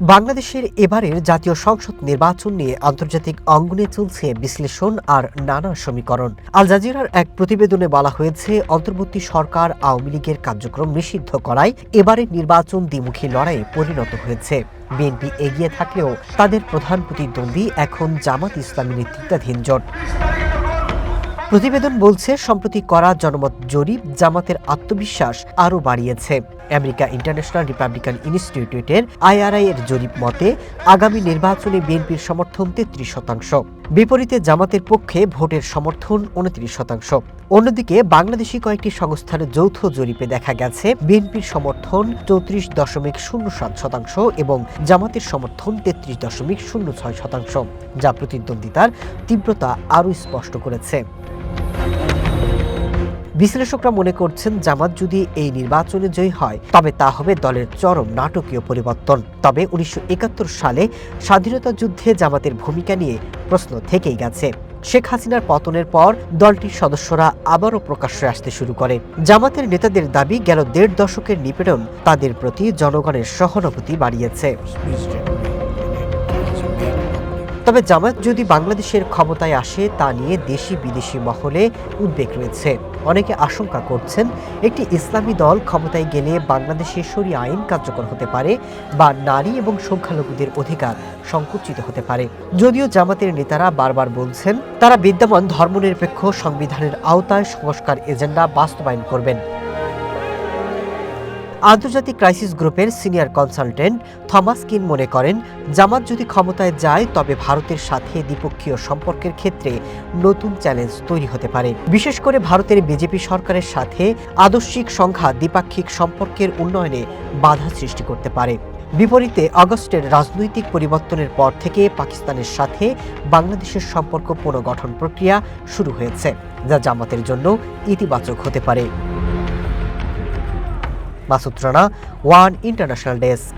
বাংলাদেশের এবারের জাতীয় সংসদ নির্বাচন নিয়ে আন্তর্জাতিক অঙ্গনে চলছে বিশ্লেষণ আর নানা সমীকরণ। আল জাজিরার এক প্রতিবেদনে বলা হয়েছে, অন্তর্বর্তী সরকার আওয়ামী লীগের কার্যক্রম নিষিদ্ধ করায় এবারের নির্বাচন দ্বিমুখী লড়াইয়ে পরিণত হয়েছে। বিএনপি এগিয়ে থাকলেও তাদের প্রধান প্রতিদ্বন্দ্বী এখন জামাত ইসলামী নেতৃত্বাধীন জোট। প্রতিবেদন বলছে, সম্প্রতি করা জনমত জরিপ জামাতের আত্মবিশ্বাস আরও বাড়িয়েছে। আমেরিকা ইন্টারন্যাশনাল রিপাবলিকান ইনস্টিটিউটের আইআরআই এর জরিপ মতে, আগামী নির্বাচনে বিএনপির সমর্থন তেত্রিশ শতাংশ। বিপরীতে জামাতের পক্ষে ভোটের সমর্থন উনত্রিশ শতাংশ। অন্যদিকে বাংলাদেশি কয়েকটি সংস্থার যৌথ জরিপে দেখা গেছে, বিএনপির সমর্থন চৌত্রিশ দশমিক শূন্য সাত শতাংশ এবং জামাতের সমর্থন তেত্রিশ দশমিক শূন্য ছয় শতাংশ, যা প্রতিদ্বন্দ্বিতার তীব্রতা আরও স্পষ্ট করেছে। বিশ্লেষকরা মনে করছেন জামাত যদি এই নির্বাচনে জয়ী হয়, তবে তা হবে দলের চরম নাটকীয় পরিবর্তন। তবে উনিশশো একাত্তর সালে স্বাধীনতা যুদ্ধে জামাতের ভূমিকা নিয়ে প্রশ্ন থেকেই গেছে। শেখ হাসিনার পতনের পর দলটির সদস্যরা আবারও প্রকাশ্যে আসতে শুরু করে। জামাতের নেতাদের দাবি, গেল দেড় দশকের নিপীড়ন তাদের প্রতি জনগণের সহানুভূতি বাড়িয়েছে। তবে জামাত যদি বাংলাদেশের ক্ষমতায় আসে, তা নিয়ে দেশি বিদেশি মহলে উদ্বেগ রয়েছে। অনেকে আশঙ্কা করছেন একটি ইসলামী দল ক্ষমতায় গেলে বাংলাদেশে সরি আইন কার্যকর হতে পারে বা নারী এবং সংখ্যালঘুদের অধিকার সংকুচিত হতে পারে। যদিও জামাতের নেতারা বারবার বলছেন, তারা বিদ্যমান ধর্মনিরপেক্ষ সংবিধানের আওতায় সংস্কার এজেন্ডা বাস্তবায়ন করবেন। আন্তর্জাতিক ক্রাইসিস গ্রুপের সিনিয়র কনসালটেন্ট থমাস কিন মনে করেন, জামাত যদি ক্ষমতায় যায়, তবে ভারতের সাথে দ্বিপক্ষীয় সম্পর্কের ক্ষেত্রে নতুন চ্যালেঞ্জ তৈরি হতে পারে। বিশেষ করে ভারতের বিজেপি সরকারের সাথে আদর্শিক সংখ্যা, দ্বিপাক্ষিক সম্পর্কের উন্নয়নে বাধা সৃষ্টি করতে পারে। বিপরীতে, আগস্টের রাজনৈতিক পরিবর্তনের পর থেকে পাকিস্তানের সাথে বাংলাদেশের সম্পর্ক পুনর্গঠন প্রক্রিয়া শুরু হয়েছে, যা জামাতের জন্য ইতিবাচক হতে পারে। Masud Rana one international desk.